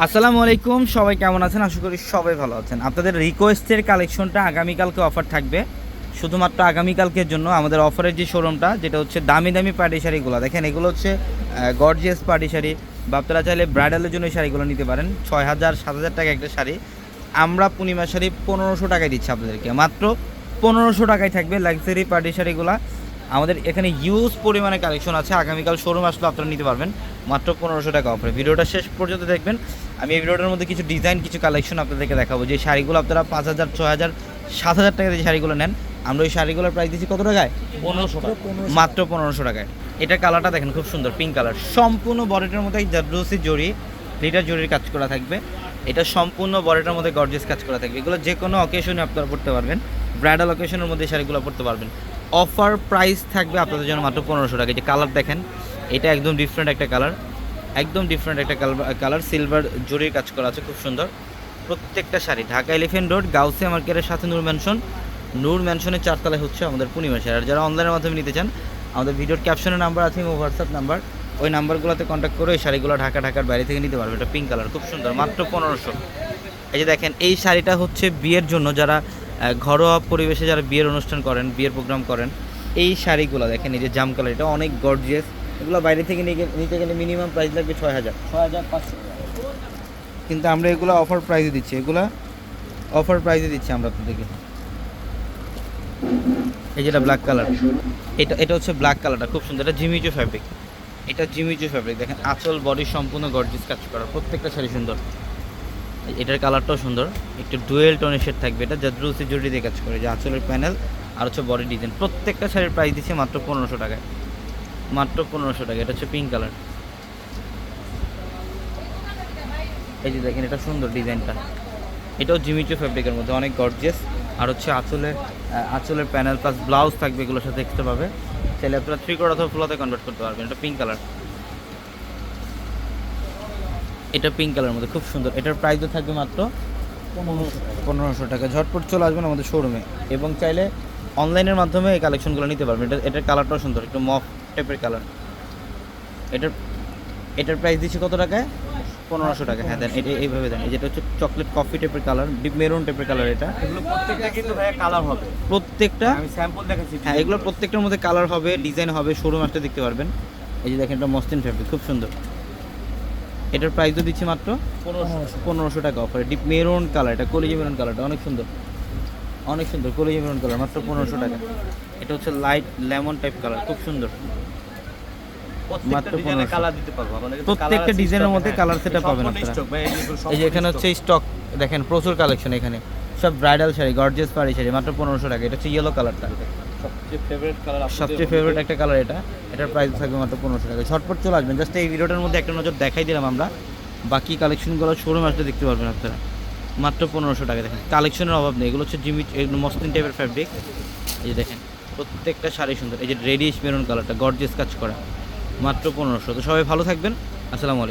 আসসালামু আলাইকুম, সবাই কেমন আছেন? আশা করি সবাই ভালো আছেন। আপনাদের রিকোয়েস্টের কালেকশনটা আগামীকালকে অফার থাকবে। শুধুমাত্র আগামীকালকের জন্য আমাদের অফারের যে শোরুমটা যেটা হচ্ছে দামি দামি পার্টি শাড়িগুলো। দেখেন, এগুলো হচ্ছে গর্জিয়াস পার্টি শাড়ি। বা আপনারা চাইলে ব্রাইডালের জন্য শাড়িগুলো নিতে পারেন। ছয় হাজার, সাত হাজার টাকা একটা শাড়ি। আমরা পূর্ণিমা শাড়ি পনেরোশো টাকায় দিচ্ছি আপনাদেরকে। মাত্র পনেরোশো টাকায় থাকবে লাক্সারি পার্টি শাড়িগুলো। আমাদের এখানে ইউজ পরিমাণে কালেকশন আছে। আগামীকাল শোরুম আসলে আপনারা নিতে পারবেন। মাত্র পনেরোশো টাকা অফারে ভিডিওটা শেষ পর্যন্ত দেখবেন। আমি এই ভিডিওটার মধ্যে কিছু ডিজাইন কিছু কালেকশন আপনাদেরকে দেখাবো। যে শাড়িগুলো আপনারা পাঁচ হাজার ছয় হাজার সাত হাজার টাকা যে শাড়িগুলো নেন আমরা ওই শাড়িগুলোর প্রাইস দিচ্ছি কত টাকায়? পনেরোশো টাকা। মাত্র পনেরোশো টাকায়। এটা কালারটা দেখেন খুব সুন্দর পিঙ্ক কালার সম্পূর্ণ বডিটার মধ্যে জাদ্রুসি জড়ি লিটার জরির কাজ করা থাকবে। এটা সম্পূর্ণ বডিটার মধ্যে গর্জেস কাজ করা থাকবে। এগুলো যে কোনো অকেশনে আপনারা পড়তে পারবেন। ব্রাইডাল অকেশনের মধ্যে এই শাড়িগুলো পড়তে পারবেন। অফার প্রাইস থাকবে আপনাদের জন্য মাত্র পনেরোশো টাকা। যে কালার দেখেন এটা একদম ডিফারেন্ট একটা কালার একদম ডিফারেন্ট একটা কালার সিলভার জরির কাজ করা আছে, খুব সুন্দর। প্রত্যেকটা শাড়ি, ঢাকা এলিফেন্ট রোড গাউসিয়া মার্কেটের সাথে নূর ম্যানশন নূর ম্যানশনের চারতলায় হচ্ছে আমাদের পূর্ণিমা শাড়ি। আর যারা অনলাইনের মাধ্যমে নিতে চান, আমাদের ভিডিওর ক্যাপশনের নাম্বার আছে এবং হোয়াটসঅ্যাপ নাম্বার ওই নাম্বারগুলোতে কন্ট্যাক্ট করে ওই শাড়িগুলো ঢাকা, ঢাকার বাইরে থেকে নিতে পারবে। এটা পিঙ্ক কালার খুব সুন্দর, মাত্র পনেরোশো। এই যে দেখেন, এই শাড়িটা হচ্ছে বিয়ের জন্য যারা ঘরোয়া পরিবেশে যারা বিয়ের অনুষ্ঠান করেন, বিয়ের প্রোগ্রাম করেন, এই শাড়িগুলো দেখেন, এই যে জাম কালার এটা অনেক গর্জিয়াস এগুলো বাইরে থেকে নিতে গেলে মিনিমাম প্রাইস লাগবে ছয় হাজার ছয় হাজার পাঁচশো। কিন্তু আমরা এগুলো অফার প্রাইসে দিচ্ছি। এগুলো অফার প্রাইসে দিচ্ছি আমরা আপনাদেরকে। এই যেটা ব্ল্যাক কালার এটা এটা হচ্ছে ব্ল্যাক কালারটা খুব সুন্দর। এটা জিমিজো ফ্যাব্রিক এটা জিমিজো ফ্যাব্রিক দেখেন আঁচল বডি সম্পূর্ণ গর্জিস কাজ করা। প্রত্যেকটা শাড়ি সুন্দর। এটার কালারটাও সুন্দর। একটু ডুয়েল টোনের শেড থাকবে এটা। জাদ্রুসি জড়ি দিয়ে কাজ করে। যে আঁচলের প্যানেল আর হচ্ছে বডি ডিজাইন প্রত্যেকটা শাড়ির প্রাইস দিচ্ছে মাত্র পনেরোশো টাকায়। মাত্র পনেরোশো টাকা, এটা হচ্ছে পিঙ্ক কালার এই যে দেখেন, এটা সুন্দর ডিজাইনটা। এটাও জিমিচো ফ্যাব্রিকের মধ্যে, অনেক গর্জিয়াস আর হচ্ছে আঁচলের আঁচলের প্যানেল প্লাস ব্লাউজ থাকবে, এগুলোর সাথে দেখতে পাবে। চাইলে আপনারা থ্রি কোড অথবা ফুলাতে কনভার্ট করতে পারবেন, এটা পিঙ্ক কালার এটা পিঙ্ক কালারের মধ্যে, খুব সুন্দর। এটার প্রাইসও থাকবে মাত্র পনেরোশো টাকা। ঝটপট চলে আসবেন আমাদের শোরুমে এবং চাইলে অনলাইনের মাধ্যমে এই কালেকশনগুলো নিতে পারবেন। এটা এটার কালারটাও সুন্দর একটু মফ টাইপের কালার এটার এটার প্রাইস দিচ্ছে কত টাকায়? পনেরোশো টাকা। হ্যাঁ দেন এটা এইভাবে দেন। এই যেটা হচ্ছে চকলেট কফি টাইপের কালার ডিপ মেরুন টাইপের কালার এটা। এগুলো প্রত্যেকটা কিন্তু ভাইয়া কালার হবে। প্রত্যেকটা আমি স্যাম্পল দেখাচ্ছি। হ্যাঁ এগুলো প্রত্যেকটার মধ্যে কালার হবে ডিজাইন হবে শোরুম আসতে দেখতে পারবেন। এই যে দেখেন এটা মস্তিন ফ্যাব্রিক খুব সুন্দর। এটার প্রাইসও দিচ্ছি মাত্র পনেরোশো পনেরোশো টাকা অফারে ডিপ মেরুন কালার এটা কলিজি মেরুন কালারটা অনেক সুন্দর। অনেক সুন্দর কলিজি মেরুন কালার মাত্র পনেরোশো টাকা। এটা হচ্ছে লাইট লেমন টাইপ কালার খুব সুন্দর। প্রত্যেকটা মাত্র ডিজাইনে 1500 কালার দিতে পারব আমাদের কিন্তু প্রত্যেকটা ডিজাইনের মধ্যে হ্যাঁ। colour setup পাবেন আপনারা। এই যে এখানে হচ্ছে স্টক দেখেন প্রচুর কালেকশন এখানে। সব ব্রাইডাল শাড়ি গর্জিয়াস পাড়ি শাড়ি মাত্র পনেরোশো টাকা। এটা হচ্ছে ইয়েলো কালারটা সবচেয়ে ফেভারিট কালার সবচেয়ে ফেভারিট একটা কালার এটা। এটার প্রাইস থাকবে মাত্র পনেরোশো টাকা। ঝটপট চলে আসবেন। জাস্ট এই ভিডিওটার মধ্যে একটা নজর দেখাই দিলাম আমরা। বাকি কালেকশনগুলো শোরুম আসলে দেখতে পারবেন আপনারা। মাত্র পনেরোশো টাকা দেখেন। কালেকশনের অভাব নেই। এগুলো হচ্ছে জিমি মসলিন টাইপের ফ্যাব্রিক এই যে দেখেন, প্রত্যেকটা শাড়ি সুন্দর। এই যে রেডিশ মেরুন কালারটা গর্জিয়াস কাজ করা। মাত্র পনেরোশো। তো সবাই ভালো থাকবেন। আসসালামু আলাইকুম।